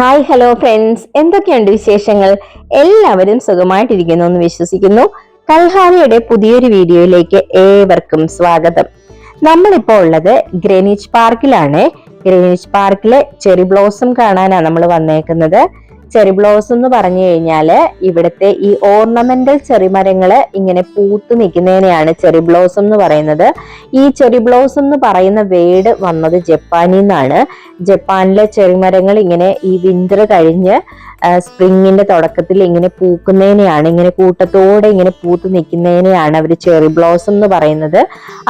Hi hello friends എന്തൊക്കെയുണ്ട് വിശേഷങ്ങൾ? എല്ലാവരും സുഖമായിട്ടിരിക്കുന്നു എന്ന് വിശ്വസിക്കുന്നു. കൽഹാരിയുടെ പുതിയൊരു വീഡിയോയിലേക്ക് ഏവർക്കും സ്വാഗതം. നമ്മളിപ്പോൾ ഉള്ളത് ഗ്രെനിച്ച് പാർക്കിലാണ് ഗ്രെനിച്ച് പാർക്കിലെ ചെറി ബ്ലോസം കാണാനാണ് നമ്മൾ വന്നേക്കുന്നത്. ചെറി ബ്ലോസം എന്ന് പറഞ്ഞു കഴിഞ്ഞാൽ ഇവിടുത്തെ ഈ ഓർണമെന്റൽ ചെറി മരങ്ങൾ ഇങ്ങനെ പൂത്തു നിൽക്കുന്നതിനെയാണ് ചെറി ബ്ലോസം എന്ന് പറയുന്നത്. ഈ ചെറി ബ്ലോസം എന്ന് പറയുന്ന വേർഡ് വന്നത് ജപ്പാനിൽ നിന്നാണ്. ജപ്പാനിലെ ചെറി മരങ്ങൾ ഇങ്ങനെ ഈ വിന്റർ കഴിഞ്ഞ് സ്പ്രിങ്ങിന്റെ തുടക്കത്തിൽ ഇങ്ങനെ പൂക്കുന്നതിനെയാണ് ഇങ്ങനെ കൂട്ടത്തോടെ ഇങ്ങനെ പൂത്ത് നിൽക്കുന്നതിനെയാണ് അവർ ചെറി ബ്ലോസം എന്ന് പറയുന്നത്.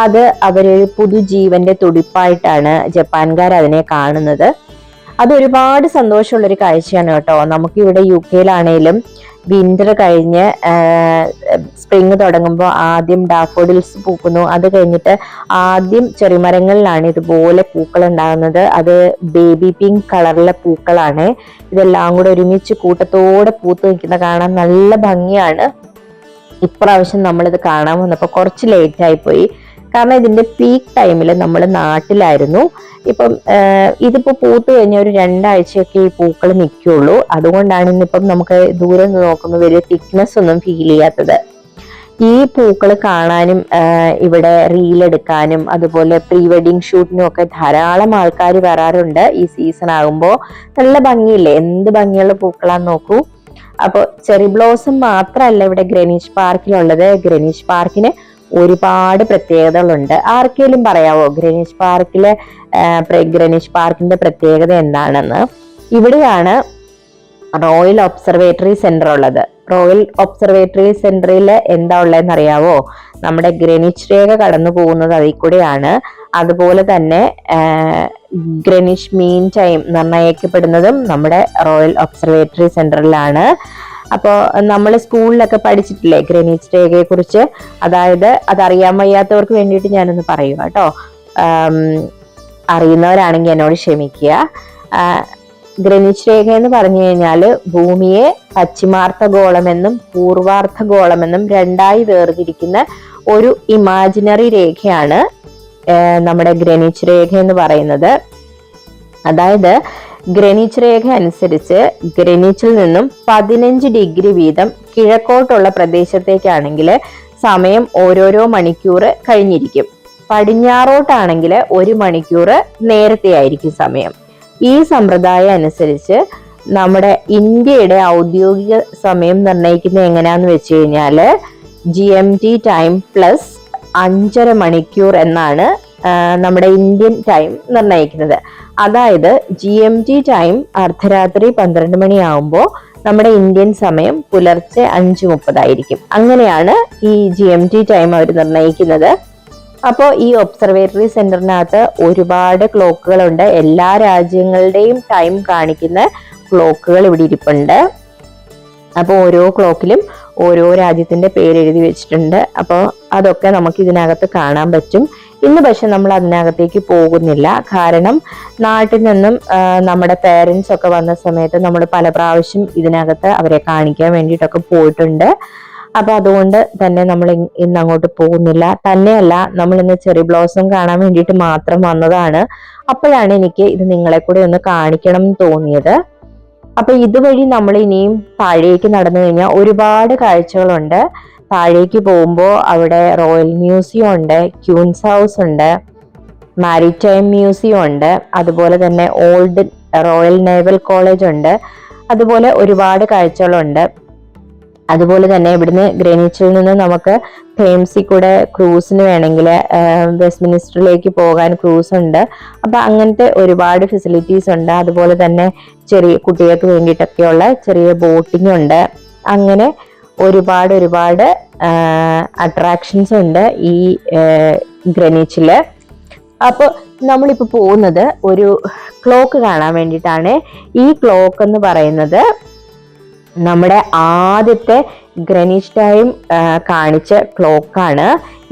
അത് അവരൊരു പുതുജീവന്റെ തുടിപ്പായിട്ടാണ് ജപ്പാൻകാർ അതിനെ കാണുന്നത്. അത് ഒരുപാട് സന്തോഷമുള്ളൊരു കാഴ്ചയാണ് കേട്ടോ. നമുക്ക് ഇവിടെ യു കെയിലാണേലും വിന്റർ കഴിഞ്ഞ് സ്പ്രിങ് തുടങ്ങുമ്പോൾ ആദ്യം ഡാഫോഡിൽസ് പൂക്കുന്നു. അത് കഴിഞ്ഞിട്ട് ആദ്യം ചെറിമരങ്ങളിലാണ് ഇതുപോലെ പൂക്കൾ ഉണ്ടാകുന്നത് അത് ബേബി പിങ്ക് കളറിലെ പൂക്കളാണ്. ഇതെല്ലാം കൂടെ ഒരുമിച്ച് കൂട്ടത്തോടെ പൂത്ത് നിൽക്കുന്ന കാണാൻ നല്ല ഭംഗിയാണ്. ഇപ്രാവശ്യം നമ്മളിത് കാണാൻ വന്നപ്പോൾ കുറച്ച് ലേറ്റ് പോയി കാരണം ഇതിന്റെ പീക്ക് ടൈമിൽ നമ്മൾ നാട്ടിലായിരുന്നു. ഇപ്പം ഇതിപ്പോ പൂത്ത് കഴിഞ്ഞ ഒരു രണ്ടാഴ്ചയൊക്കെ ഈ പൂക്കൾ നിൽക്കുള്ളൂ അതുകൊണ്ടാണ് ഇന്നിപ്പം നമുക്ക് ദൂരെ നിന്ന് നോക്കുമ്പോൾ വലിയ തിക്നെസ് ഒന്നും ഫീൽ ചെയ്യാത്തത്. ഈ പൂക്കൾ കാണാനും ഇവിടെ റീൽ എടുക്കാനും അതുപോലെ പ്രീ വെഡിങ് ഷൂട്ടിനും ഒക്കെ ധാരാളം ആൾക്കാർ വരാറുണ്ട് ഈ സീസൺ ആകുമ്പോൾ. നല്ല ഭംഗിയില്ലേ? എന്ത് ഭംഗിയുള്ള പൂക്കളാന്ന് നോക്കൂ. അപ്പോൾ ചെറി ബ്ലോസം മാത്രമല്ല ഇവിടെ ഗ്രെനീഷ് പാർക്കിലുള്ളത് ഗ്രെനീഷ് പാർക്കിന് ഒരുപാട് പ്രത്യേകതകളുണ്ട്. ആർക്കെങ്കിലും പറയാവോ? ഗ്രനീഷ് പാർക്കിലെ ഗ്രനീഷ് പാർക്കിന്റെ പ്രത്യേകത എന്താണെന്ന്? ഇവിടെയാണ് റോയൽ ഒബ്സർവേറ്ററി സെന്റർ ഉള്ളത്. റോയൽ ഒബ്സർവേറ്ററി സെന്ററിൽ എന്താ ഉള്ളതെന്ന് അറിയാവോ നമ്മുടെ ഗ്രെനിച്ച് രേഖ കടന്നു പോകുന്നത് അതിൽ കൂടെയാണ്. അതുപോലെ തന്നെ ഗ്രെനിഷ് മീൻ ടൈം നിർണയിക്കപ്പെടുന്നതും നമ്മുടെ റോയൽ ഒബ്സർവേറ്ററി സെന്ററിലാണ് അപ്പോൾ നമ്മൾ സ്കൂളിലൊക്കെ പഠിച്ചിട്ടില്ലേ ഗ്രെനീച്ച് രേഖയെ കുറിച്ച്? അതായത് അതറിയാൻ വയ്യാത്തവർക്ക് വേണ്ടിയിട്ട് ഞാനൊന്ന് പറയുക കേട്ടോ. അറിയുന്നവരാണെങ്കിൽ എന്നോട് ക്ഷമിക്കുക. ഗ്രനിച്ച് രേഖ എന്ന് പറഞ്ഞു കഴിഞ്ഞാൽ ഭൂമിയെ പശ്ചിമാർത്ഥ ഗോളമെന്നും പൂർവാർത്ഥ ഗോളമെന്നും രണ്ടായി വേർതിരിക്കുന്ന ഒരു ഇമാജിനറി രേഖയാണ് നമ്മുടെ ഗ്രനിച്ച് രേഖ എന്ന് പറയുന്നത്. അതായത് ഗ്രെനിച്ച് രേഖ അനുസരിച്ച് ഗ്രനീച്ചിൽ നിന്നും പതിനഞ്ച് ഡിഗ്രി വീതം കിഴക്കോട്ടുള്ള പ്രദേശത്തേക്കാണെങ്കിൽ സമയം ഓരോരോ മണിക്കൂർ കഴിഞ്ഞിരിക്കും. പടിഞ്ഞാറോട്ടാണെങ്കിൽ ഒരു മണിക്കൂർ നേരത്തെ ആയിരിക്കും സമയം. ഈ സമ്പ്രദായം അനുസരിച്ച് നമ്മുടെ ഇന്ത്യയുടെ ഔദ്യോഗിക സമയം നിർണയിക്കുന്നത് എങ്ങനെയാന്ന് വെച്ച് കഴിഞ്ഞാൽ G M T time plus അഞ്ചര മണിക്കൂർ എന്നാണ് നമ്മുടെ ഇന്ത്യൻ ടൈം നിർണയിക്കുന്നത്. അതായത് ജി എം ടി ടൈം അർദ്ധരാത്രി പന്ത്രണ്ട് മണിയാവുമ്പോൾ നമ്മുടെ ഇന്ത്യൻ സമയം പുലർച്ചെ അഞ്ച് മുപ്പതായിരിക്കും. അങ്ങനെയാണ് ഈ ജി എം ടി ടൈം അവർ നിർണയിക്കുന്നത്. അപ്പോൾ ഈ ഒബ്സർവേറ്ററി സെന്ററിനകത്ത് ഒരുപാട് ക്ലോക്കുകളുണ്ട് എല്ലാ രാജ്യങ്ങളുടെയും ടൈം കാണിക്കുന്ന ക്ലോക്കുകൾ ഇവിടെ ഇരിപ്പുണ്ട്. അപ്പോൾ ഓരോ ക്ലോക്കിലും ഓരോ രാജ്യത്തിന്റെ പേരെഴുതി വെച്ചിട്ടുണ്ട്. അപ്പോൾ അതൊക്കെ നമുക്ക് ഇതിനകത്ത് കാണാൻ പറ്റും. ഇന്ന് പക്ഷെ നമ്മൾ അതിനകത്തേക്ക് പോകുന്നില്ല. കാരണം നാട്ടിൽ നിന്നും നമ്മുടെ പേരൻസ് ഒക്കെ വന്ന സമയത്ത് നമ്മൾ പല പ്രാവശ്യം ഇതിനകത്ത് അവരെ കാണിക്കാൻ വേണ്ടിയിട്ടൊക്കെ പോയിട്ടുണ്ട്. അപ്പോൾ അതുകൊണ്ട് തന്നെ നമ്മൾ ഇന്ന് അങ്ങോട്ട് പോകുന്നില്ല. തന്നെയല്ല നമ്മൾ ഇന്ന് ചെറി ബ്ലോസം കാണാൻ വേണ്ടിയിട്ട് മാത്രം വന്നതാണ്. അപ്പോഴാണ് എനിക്ക് ഇത് നിങ്ങളെ കൂടെ ഒന്ന് കാണിക്കണം എന്ന് തോന്നിയത്. അപ്പൊ ഇതുവഴി നമ്മൾ ഇനിയും താഴേക്ക് നടന്നു കഴിഞ്ഞാൽ ഒരുപാട് കാഴ്ചകളുണ്ട്. താഴേക്ക് പോകുമ്പോൾ അവിടെ റോയൽ മ്യൂസിയം ഉണ്ട് ക്യൂൻസ് ഹൗസ് ഉണ്ട് മാരിടൈം മ്യൂസിയം ഉണ്ട് അതുപോലെ തന്നെ ഓൾഡ് റോയൽ നേവൽ കോളേജ് ഉണ്ട് അതുപോലെ ഒരുപാട് കാഴ്ചകളുണ്ട്. അതുപോലെ തന്നെ ഇവിടുന്ന് ഗ്രെനിച്ചിൽ നിന്ന് നമുക്ക് തേംസി കൂടെ ക്രൂസിന് വേണമെങ്കിൽ വെസ്റ്റ് മിനിസ്റ്ററിലേക്ക് പോകാൻ ക്രൂസ് ഉണ്ട്. അപ്പൊ അങ്ങനത്തെ ഒരുപാട് ഫെസിലിറ്റീസ് ഉണ്ട്. അതുപോലെ തന്നെ ചെറിയ കുട്ടികൾക്ക് വേണ്ടിയിട്ടൊക്കെയുള്ള ചെറിയ ബോട്ടിംഗ് ഉണ്ട്. അങ്ങനെ ഒരുപാട് ഒരുപാട് അട്രാക്ഷൻസ് ഉണ്ട് ഈ ഗ്രനീച്ചിൽ അപ്പോൾ നമ്മളിപ്പോൾ പോകുന്നത് ഒരു ക്ലോക്ക് കാണാൻ വേണ്ടിയിട്ടാണ്. ഈ ക്ലോക്ക് എന്ന് പറയുന്നത് നമ്മുടെ ആദ്യത്തെ ഗ്രനീഷ് ടൈം കാണിച്ച ക്ലോക്കാണ്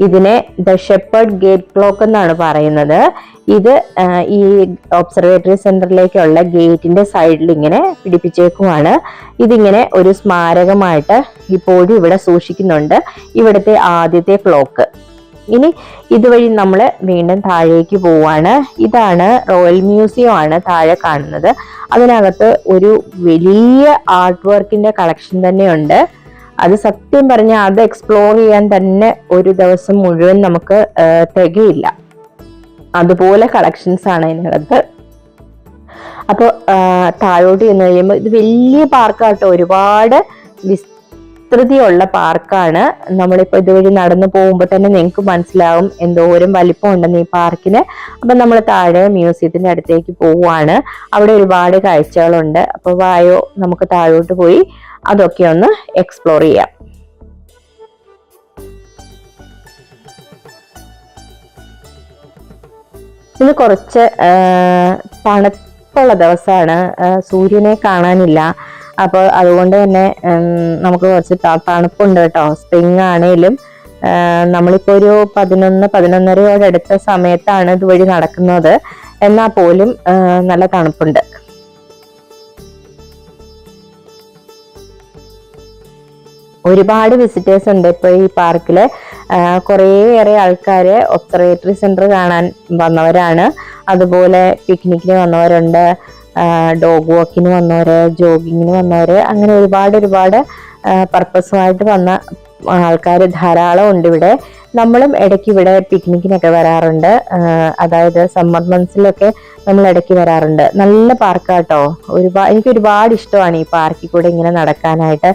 ഇതിനെ ദ ഷെപ്പേർഡ് ഗേറ്റ് ക്ലോക്ക് എന്നാണ് പറയുന്നത്. ഇത് ഈ ഒബ്സർവേറ്ററി സെന്ററിലേക്കുള്ള ഗേറ്റിന്റെ സൈഡിൽ ഇങ്ങനെ പിടിപ്പിച്ചേക്കുവാണ്. ഇതിങ്ങനെ ഒരു സ്മാരകമായിട്ട് ഇപ്പോഴും ഇവിടെ സൂക്ഷിക്കുന്നുണ്ട്. ഇവിടുത്തെ ആദ്യത്തെ ക്ലോക്ക് ഇനി ഇതുവഴി നമ്മൾ വീണ്ടും താഴേക്ക് പോവാണ്. ഇതാണ് റോയൽ മ്യൂസിയം ആണ് താഴെ കാണുന്നത്. അതിനകത്ത് ഒരു വലിയ ആർട്ട് വർക്കിന്റെ കളക്ഷൻ തന്നെയുണ്ട്. അത് സത്യം പറഞ്ഞാൽ അത് എക്സ്പ്ലോർ ചെയ്യാൻ തന്നെ ഒരു ദിവസം മുഴുവൻ നമുക്ക് തികയില്ല. അതുപോലെ കളക്ഷൻസ് ആണ് അതിനകത്ത്. അപ്പോൾ താഴോട്ട് ചെന്ന് കഴിയുമ്പോൾ ഇത് വലിയ പാർക്കാട്ടോ ഒരുപാട് വിസ്തൃതിയുള്ള പാർക്കാണ്. നമ്മളിപ്പോൾ ഇതുവഴി നടന്നു പോകുമ്പോൾ തന്നെ നിങ്ങൾക്ക് മനസ്സിലാവും എന്തോരം വലിപ്പം ഉണ്ടെന്ന് ഈ പാർക്കിന്. അപ്പം നമ്മൾ താഴെ മ്യൂസിയത്തിന്റെ അടുത്തേക്ക് പോവുകയാണ് അവിടെ ഒരുപാട് കാഴ്ചകളുണ്ട്. അപ്പോൾ വായോ നമുക്ക് താഴോട്ട് പോയി അതൊക്കെ ഒന്ന് എക്സ്പ്ലോർ ചെയ്യാം. ഇത് കുറച്ച് തണുപ്പുള്ള ദിവസമാണ് സൂര്യനെ കാണാനില്ല. അപ്പോൾ അതുകൊണ്ട് തന്നെ നമുക്ക് കുറച്ച് തണുപ്പുണ്ട് കേട്ടോ. സ്പ്രിങ് ആണേലും നമ്മളിപ്പോൾ നമ്മളിപ്പോ ഒരു പതിനൊന്ന് പതിനൊന്നരയോടെ അടുത്ത സമയത്താണ് ഇതുവഴി നടക്കുന്നത്. എന്നാൽ പോലും നല്ല തണുപ്പുണ്ട്. ഒരുപാട് വിസിറ്റേഴ്സ് ഉണ്ട് ഇപ്പോൾ ഈ പാർക്കിൽ കുറേയേറെ ആൾക്കാർ ഒബ്സർവേറ്ററി സെന്റർ കാണാൻ വന്നവരാണ്. അതുപോലെ പിക്നിക്കിന് വന്നവരുണ്ട്. ഡോഗ് വാക്കിന് വന്നവര് ജോഗിങ്ങിന് വന്നവര് അങ്ങനെ ഒരുപാട് ഒരുപാട് പർപ്പസുമായിട്ട് വന്ന ആൾക്കാർ ധാരാളം ഉണ്ട് ഇവിടെ. നമ്മളും ഇടയ്ക്ക് ഇവിടെ പിക്നിക്കിനൊക്കെ വരാറുണ്ട്. അതായത് സമ്മർ മന്ത്സിലൊക്കെ നമ്മൾ ഇടയ്ക്ക് വരാറുണ്ട്. നല്ല പാർക്കാട്ടോ. ഒരുപാട് എനിക്ക് ഒരുപാട് ഇഷ്ടമാണ് ഈ പാർക്കിൽ കൂടെ ഇങ്ങനെ നടക്കാനായിട്ട്.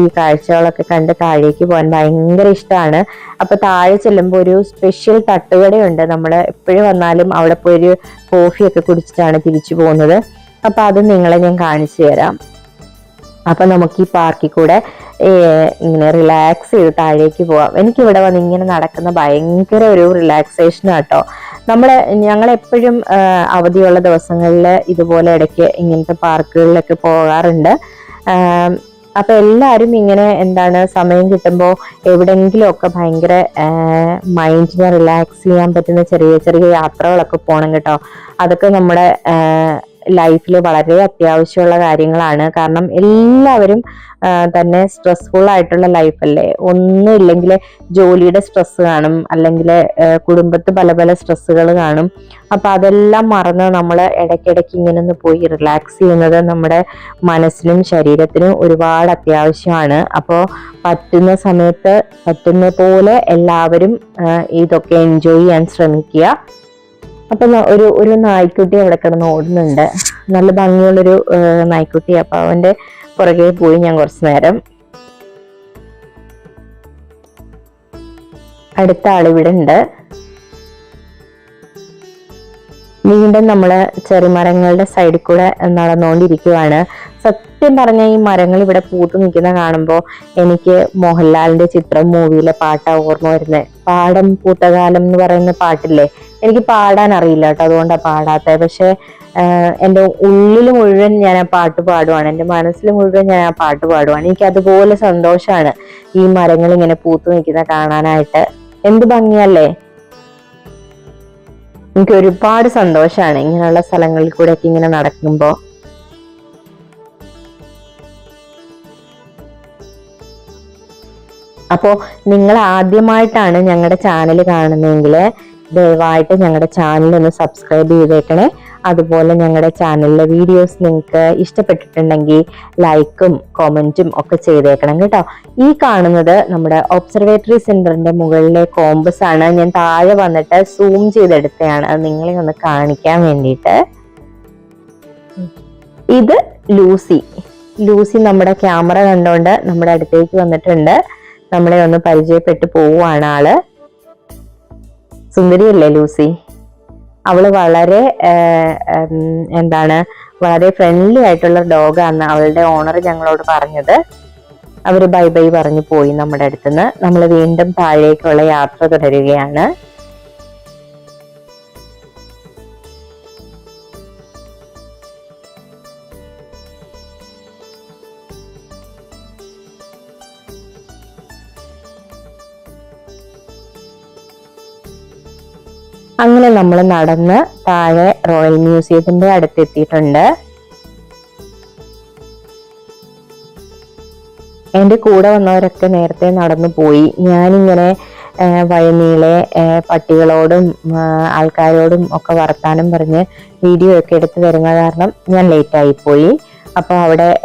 ഈ കാഴ്ചകളൊക്കെ കണ്ട് താഴേക്ക് പോകാൻ ഭയങ്കര ഇഷ്ടമാണ്. അപ്പൊ താഴെ ചെല്ലുമ്പോൾ ഒരു സ്പെഷ്യൽ തട്ടുകടയുണ്ട്. നമ്മൾ എപ്പോഴും വന്നാലും അവിടെ പോയി ഒരു കോഫിയൊക്കെ കുടിച്ചിട്ടാണ് തിരിച്ചു പോകുന്നത്. അപ്പൊ അത് നിങ്ങളെ ഞാൻ കാണിച്ചു തരാം. അപ്പൊ നമുക്ക് ഈ പാർക്കിൽ കൂടെ ഇങ്ങനെ റിലാക്സ് ചെയ്ത് താഴേക്ക് പോവാം. എനിക്ക് ഇവിടെ വന്ന് ഇങ്ങനെ നടക്കുന്ന ഭയങ്കര ഒരു റിലാക്സേഷൻ ആട്ടോ നമ്മൾ ഞങ്ങൾ എപ്പോഴും അവധിയുള്ള ദിവസങ്ങളിൽ ഇതുപോലെ ഇടയ്ക്ക് ഇങ്ങനത്തെ പാർക്കുകളിലൊക്കെ പോകാറുണ്ട്. ആം, അപ്പൊ എല്ലാവരും ഇങ്ങനെ എന്താണ് സമയം കിട്ടുമ്പോൾ എവിടെങ്കിലും ഒക്കെ ഭയങ്കര മൈൻഡിനെ റിലാക്സ് ചെയ്യാൻ പറ്റുന്ന ചെറിയ ചെറിയ യാത്രകളൊക്കെ പോകണം കേട്ടോ. അതൊക്കെ നമ്മുടെ ലൈഫിൽ വളരെ അത്യാവശ്യമുള്ള കാര്യങ്ങളാണ്. കാരണം എല്ലാവരും തന്നെ സ്ട്രെസ്ഫുൾ ആയിട്ടുള്ള ലൈഫല്ലേ ഒന്നും ഇല്ലെങ്കിൽ ജോലിയുടെ സ്ട്രെസ് കാണും. അല്ലെങ്കിൽ കുടുംബത്ത് പല പല സ്ട്രെസ്സുകൾ കാണും. അപ്പോൾ അതെല്ലാം മറന്ന് നമ്മൾ ഇടയ്ക്കിടയ്ക്ക് ഇങ്ങനെ ഒന്ന് പോയി റിലാക്സ് ചെയ്യുന്നത് നമ്മുടെ മനസ്സിനും ശരീരത്തിനും ഒരുപാട് അത്യാവശ്യമാണ്. അപ്പോൾ പറ്റുന്ന സമയത്ത് പറ്റുന്ന പോലെ എല്ലാവരും ഇതൊക്കെ എൻജോയ് ചെയ്യാൻ ശ്രമിക്കുക. അപ്പൊ ഒരു ഒരു നായ്ക്കുട്ടി അവിടെ കിടന്ന് ഓടുന്നുണ്ട്. നല്ല ഭംഗിയുള്ളൊരു നായ്ക്കുട്ടി. അപ്പൊ അവന്റെ പുറകെ പോയി ഞാൻ കുറച്ചു നേരം. അടുത്ത ആൾ ഇവിടെ ഉണ്ട്. വീണ്ടും നമ്മൾ ചെറുമരങ്ങളുടെ സൈഡിൽ കൂടെ നടന്നുകൊണ്ടിരിക്കുവാണ് സത്യം പറഞ്ഞ ഈ മരങ്ങൾ ഇവിടെ പൂത്തു നിൽക്കുന്ന കാണുമ്പോൾ എനിക്ക് മോഹൻലാലിന്റെ ചിത്രം മൂവിയിലെ പാട്ടാ ഓർമ്മ വരുന്നത് പാടം പൂത്തകാലം എന്ന് പറയുന്ന പാട്ടില്ലേ? എനിക്ക് പാടാൻ അറിയില്ല കേട്ടോ അതുകൊണ്ടാണ് പാടാത്തത് പക്ഷെ എന്റെ ഉള്ളിൽ മുഴുവൻ ഞാൻ ആ പാട്ട് പാടുവാണ്. എന്റെ മനസ്സിൽ മുഴുവൻ ഞാൻ ആ പാട്ട് പാടുവാണ്. എനിക്ക് അതുപോലെ സന്തോഷമാണ് ഈ മരങ്ങൾ ഇങ്ങനെ പൂത്തു നിൽക്കുന്ന കാണാനായിട്ട്. എന്ത് ഭംഗിയല്ലേ? എനിക്ക് ഒരുപാട് സന്തോഷമാണ് ഇങ്ങനെയുള്ള സ്ഥലങ്ങളിൽ കൂടെ ഒക്കെ ഇങ്ങനെ നടക്കുമ്പോൾ. അപ്പോൾ നിങ്ങൾ ആദ്യമായിട്ടാണ് ഞങ്ങളുടെ ചാനൽ കാണുന്നതെങ്കിൽ ദയവായിട്ട് ഞങ്ങളുടെ ചാനൽ ഒന്ന് സബ്സ്ക്രൈബ് ചെയ്തേക്കണേ. അതുപോലെ ഞങ്ങളുടെ ചാനലിലെ വീഡിയോസ് നിങ്ങൾക്ക് ഇഷ്ടപ്പെട്ടിട്ടുണ്ടെങ്കിൽ ലൈക്കും കോമന്റും ഒക്കെ ചെയ്തേക്കണം കേട്ടോ. ഈ കാണുന്നത് നമ്മുടെ ഒബ്സർവേറ്ററി സെന്ററിന്റെ മുകളിലെ കോമ്പസ് ആണ്. ഞാൻ താഴെ വന്നിട്ട് സൂം ചെയ്തെടുത്തതാണ് അത് നിങ്ങളെ ഒന്ന് കാണിക്കാൻ വേണ്ടിയിട്ട്. ഇത് ലൂസി. ലൂസി നമ്മുടെ ക്യാമറ കണ്ടുകൊണ്ട് നമ്മുടെ അടുത്തേക്ക് വന്നിട്ടുണ്ട്. നമ്മളെ ഒന്ന് പരിചയപ്പെട്ടു പോവുകയാണ് ആൾ. സുന്ദരിയല്ലേ ലൂസി? അവൾ വളരെ എന്താണ് വളരെ ഫ്രണ്ട്ലി ആയിട്ടുള്ള ഡോഗാണ് അവളുടെ ഓണർ ഞങ്ങളോട് പറഞ്ഞത്. അവർ ബൈ ബൈ പറഞ്ഞു പോയി നമ്മുടെ അടുത്തുനിന്ന്. നമ്മൾ വീണ്ടും താഴേക്കുള്ള യാത്ര തുടരുകയാണ്. അങ്ങനെ നമ്മൾ നടന്ന് താഴെ റോയൽ മ്യൂസിയത്തിന്റെ അടുത്തെത്തിയിട്ടുണ്ട്. എന്റെ കൂടെ വന്നവരൊക്കെ നേരത്തെ നടന്നു പോയി. ഞാനിങ്ങനെ വഴിനീളെ പട്ടികളോടും ആൾക്കാരോടും ഒക്കെ വർത്താനം പറഞ്ഞ് വീഡിയോ ഒക്കെ എടുത്തു വരുന്ന കാരണം ഞാൻ ലേറ്റ് ആയി പോയി അപ്പൊ അവിടെ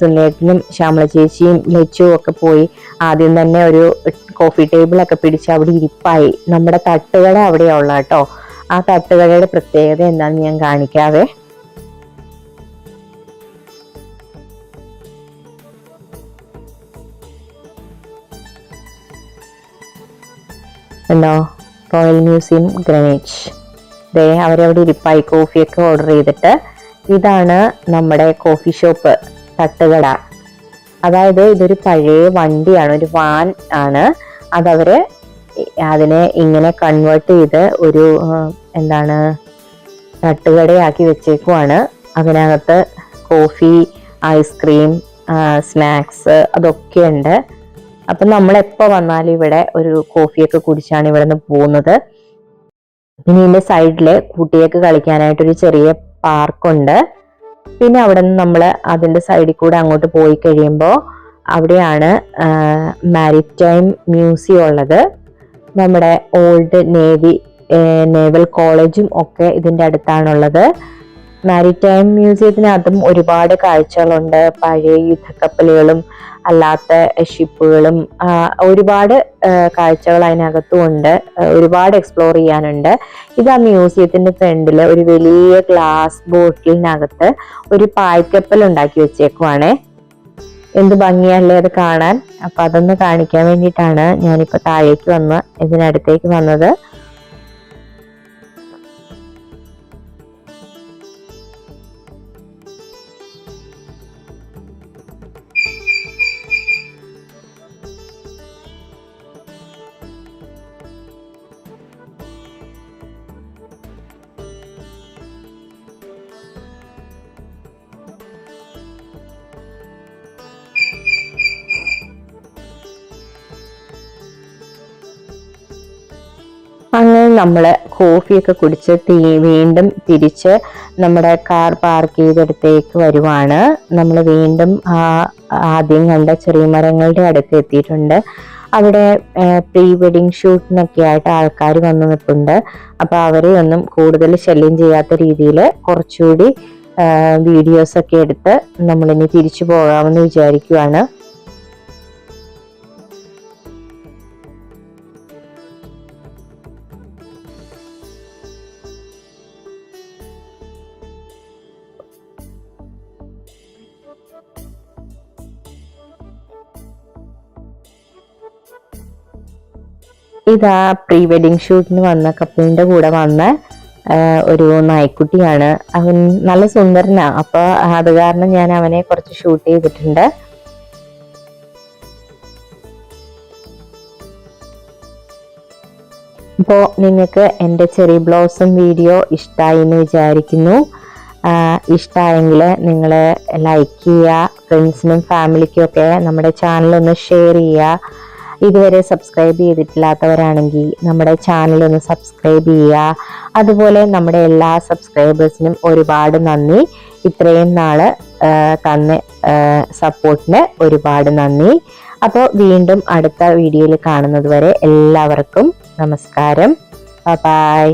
സുനേട്ടനും ശ്യാമള ചേച്ചിയും ലച്ചുവും ഒക്കെ പോയി. ആദ്യം തന്നെ ഒരു കോഫി ടേബിളൊക്കെ പിടിച്ച് അവിടെ ഇരിപ്പായി. നമ്മുടെ തട്ടുകട അവിടെയുള്ള കേട്ടോ. ആ തട്ടുകടയുടെ പ്രത്യേകത എന്താണെന്ന് ഞാൻ കാണിക്കാവേ. ഉണ്ടോ റോയൽ മ്യൂസിയം ഗ്രനേജ് ദേ അവരവിടെ ഇരിപ്പായി. കോഫിയൊക്കെ ഓർഡർ ചെയ്തിട്ട്. ഇതാണ് നമ്മുടെ കോഫി ഷോപ്പ് തട്ടുകട. അതായത് ഇതൊരു പഴയ വണ്ടിയാണ് ഒരു വാൻ ആണ്. അതവര് അതിനെ ഇങ്ങനെ കൺവേർട്ട് ചെയ്ത് ഒരു എന്താണ് തട്ടുകടയാക്കി വെച്ചേക്കുവാണ്. അതിനകത്ത് കോഫി ഐസ്ക്രീം സ്നാക്സ് അതൊക്കെ ഉണ്ട്. അപ്പം നമ്മൾ എപ്പോൾ വന്നാലും ഇവിടെ ഒരു കോഫിയൊക്കെ കുടിച്ചാണ് ഇവിടെ നിന്ന് പോകുന്നത്. ഇനി ഇതിന്റെ സൈഡിൽ കുട്ടികൾക്ക് കളിക്കാനായിട്ടൊരു ചെറിയ പാർക്കുണ്ട്. പിന്നെ അവിടെ നിന്ന് നമ്മൾ അതിന്റെ സൈഡിൽ കൂടെ അങ്ങോട്ട് പോയി കഴിയുമ്പോൾ അവിടെയാണ് മാരിടൈം മ്യൂസിയം ഉള്ളത്. നമ്മുടെ ഓൾഡ് നേവി നേവൽ കോളേജും ഒക്കെ ഇതിന്റെ അടുത്താണുള്ളത്. മാരിടൈം മ്യൂസിയത്തിനകത്തും ഒരുപാട് കാഴ്ചകളുണ്ട്. പഴയ യുദ്ധക്കപ്പലുകളും അല്ലാത്ത ഷിപ്പുകളും ഒരുപാട് കാഴ്ചകൾ അതിനകത്തും ഉണ്ട്. ഒരുപാട് എക്സ്പ്ലോർ ചെയ്യാനുണ്ട്. ഇത് ആ മ്യൂസിയത്തിന്റെ ഫ്രണ്ടിൽ ഒരു വലിയ ഗ്ലാസ് ബോട്ടിലിനകത്ത് ഒരു പായ്ക്കപ്പൽ ഉണ്ടാക്കി വെച്ചേക്കുവാണേ. എന്ത് ഭംഗിയല്ലേ അത് കാണാൻ? അപ്പൊ അതൊന്ന് കാണിക്കാൻ വേണ്ടിയിട്ടാണ് ഞാനിപ്പോ താഴേക്ക് വന്ന് ഇതിനടുത്തേക്ക് വന്നത്. നമ്മൾ കോഫിയൊക്കെ കുടിച്ച് തീ- വീണ്ടും തിരിച്ച് നമ്മുടെ കാർ പാർക്ക് ചെയ്തടുത്തേക്ക് വരുവാണ്. നമ്മൾ വീണ്ടും ആ ആദ്യം കണ്ട ചെറിയ മരങ്ങളുടെ അടുത്ത് എത്തിയിട്ടുണ്ട്. അവിടെ പ്രീ വെഡിങ് ഷൂട്ടിനൊക്കെ ആയിട്ട് ആൾക്കാർ വന്നു നിൽപ്പുണ്ട് അപ്പോൾ അവരെ ഒന്നും കൂടുതൽ ശല്യം ചെയ്യാത്ത രീതിയിൽ കുറച്ചുകൂടി വീഡിയോസൊക്കെ എടുത്ത് നമ്മളിനി തിരിച്ചു പോകാമെന്ന് വിചാരിക്കുവാണ്. ഇതാ പ്രീ വെഡിങ് ഷൂട്ടിന് വന്ന കപ്പിളിന്റെ കൂടെ വന്ന ഒരു നായ്ക്കുട്ടിയാണ്. അവൻ നല്ല സുന്ദരനാണ് അപ്പോൾ അത് കാരണം ഞാൻ അവനെ കുറച്ച് ഷൂട്ട് ചെയ്തിട്ടുണ്ട്. അപ്പോൾ നിങ്ങൾക്ക് എന്റെ ചെറി ബ്ലോസം വീഡിയോ ഇഷ്ടമായി എന്ന് വിചാരിക്കുന്നു ഇഷ്ടമായെങ്കിൽ നിങ്ങൾ ലൈക്ക് ചെയ്യുക. ഫ്രണ്ട്സിനും ഫാമിലിക്കും ഒക്കെ നമ്മുടെ ചാനൽ ഒന്ന് ഷെയർ ചെയ്യുക. ഇതുവരെ സബ്സ്ക്രൈബ് ചെയ്തിട്ടില്ലാത്തവരാണെങ്കിൽ നമ്മുടെ ചാനൽ ഒന്ന് സബ്സ്ക്രൈബ് ചെയ്യുക. അതുപോലെ നമ്മുടെ എല്ലാ സബ്സ്ക്രൈബേഴ്സിനും ഒരുപാട് നന്ദി. ഇത്രയും നാൾ തന്ന സപ്പോർട്ടിന് ഒരുപാട് നന്ദി. അപ്പോൾ വീണ്ടും അടുത്ത വീഡിയോയിൽ കാണുന്നത് വരെ എല്ലാവർക്കും നമസ്കാരം. ബൈ